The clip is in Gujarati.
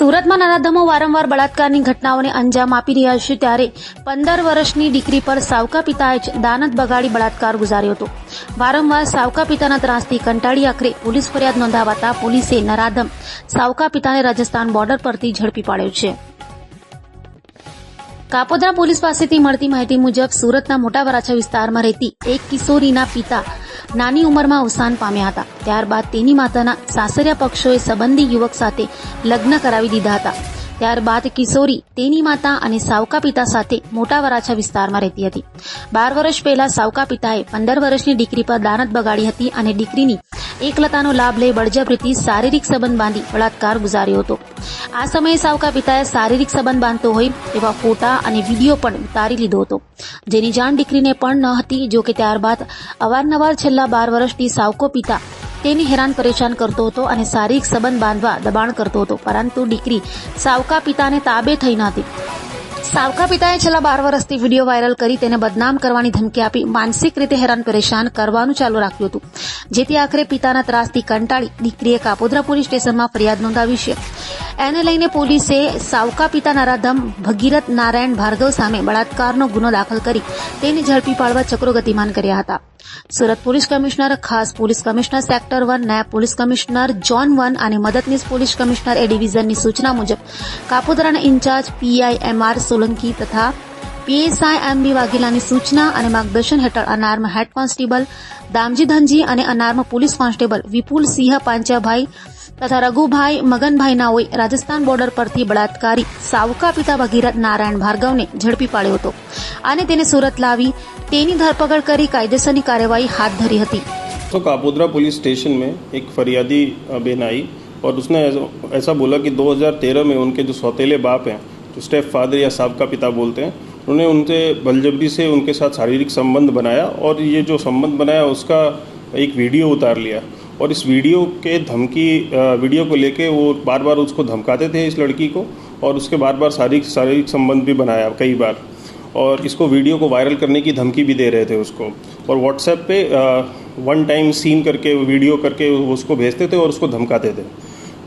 સુરતમાં નરાધમો વારંવાર બળાત્કારની ઘટનાઓને અંજામ આપી રહ્યા છે ત્યારે પંદર વર્ષની દીકરી પર સાવકા પિતાએ જ દાનત બગાડી બળાત્કાર ગુજાર્યો હતો. વારંવાર સાવકા પિતાના ત્રાસથી કંટાળી આખરે પોલીસ ફરિયાદ નોંધાવાતા પોલીસે નરાધમ સાવકા પિતાને રાજસ્થાન બોર્ડર પરથી ઝડપી પાડ્યો છે. કાપોદ્રા પોલીસ પાસેથી મળતી માહિતી મુજબ સુરતના મોટા વરાછા વિસ્તારમાં રહેતી એક કિશોરીના પિતા નાની ઉંમરમાં અવસાન પામ્યા હતા. ત્યારબાદ તેની માતાના સાસરિયા પક્ષોએ સંબંધી યુવક સાથે લગ્ન કરાવી દીધા હતા. ત્યારબાદ કિશોરી તેની માતા અને સાવકા પિતા સાથે મોટા વરાછા વિસ્તારમાં રહેતી હતી. બાર વર્ષ પહેલા સાવકા પિતાએ પંદર વર્ષની દીકરી પર દાનત બગાડી હતી અને દીકરીની એકલતાનો લાભ લઈ બળજબરીથી શારીરિક સંબંધ બાંધી બળાત્કાર ગુજાર્યો હતો. આ સમયે સાવકા પિતાએ શારીરિક સંબંધ બાંધતો હોય એવા ફોટા અને વીડિયો પણ ઉતારી લીધો હતો. જેની જાણ દીકરીને પણ ન હતી, જો કે ત્યારબાદ અવારનવાર છેલ્લા બાર વર્ષથી સાવકો પિતા તેને હેરાન પરેશાન કરતો હતો અને શારીરિક સંબંધ બાંધવા દબાણ કરતો હતો. પરંતુ દીકરી સાવકા પિતાને તાબે થઈ ન હતી. સાવકા પિતાએ છેલ્લા બાર વર્ષથી વિડીયો વાયરલ કરી તેને બદનામ કરવાની ધમકી આપી માનસિક રીતે હેરાન પરેશાન કરવાનું ચાલુ રાખ્યું હતું જેથી આખરે પિતાના ત્રાસથી કંટાળી દીકરીએ કાપોદ્રા પોલીસ સ્ટેશનમાં ફરિયાદ નોંધાવી છે એને લઈને પોલીસે સાવકા પિતા નરાધમ ભગીરથ નારાયણ ભાર્ગવ સામે બળાત્કારનો ગુનો દાખલ કરી તેને ઝડપી પાડવા ચક્રો ગતિમાન કર્યા હતા. સુરત પોલીસ કમિશનર, ખાસ પોલીસ કમિશનર સેક્ટર વન, નાયબ પોલીસ કમિશનર જોન વન અને મદદનીશ પોલીસ કમિશનર એ ડિવિઝનની સૂચના મુજબ કાપોદરાના ઇન્ચાર્જ પીઆઈ એમઆર સોલંકી તથા પીએસઆઈ એમ બી વાઘેલાની સૂચના અને માર્ગદર્શન હેઠળ unarmed head constable Damji Dhanji અને unarmed police constable Vipul Sinh Panchabhai તથા રઘુભાઈ મગનભાઈ નાઓએ રાજસ્થાન બોર્ડર પરથી બળાત્કારી સાવકા પિતા ભગીરથ નારાયણ ભાર્ગવને ઝડપી પાડ્યો હતો અને તેને સુરત લાવી તેની ધરપકડ કરી કાયદેસરની કાર્યવાહી હાથ ધરી હતી तो कापोद्रा पुलिस स्टेशन में एक फरियादी अ, बहन आई और उसने ऐसा- ऐसा बोला कि 2013 में उनके जो सौतेले बाप हैं जो स्टेप फादर या साहब का पिता बोलते हैं उन्होंने उनसे बलजबरी से उनके साथ शारीरिक संबंध बनाया और ये जो संबंध बनाया उसका एक वीडियो उतार लिया और इस वीडियो के धमकी वीडियो को लेके वो बार बार उसको धमकाते थे इस लड़की को और उसके बार बार शारीरिक शारीरिक संबंध भी बनाया कई बार। और इसको वीडियो को वायरल करने की धमकी भी दे रहे थे उसको। और व्हाट्सएप पे वन टाइम सीन करके वीडियो करके उसको भेजते थे और उसको धमकाते थे।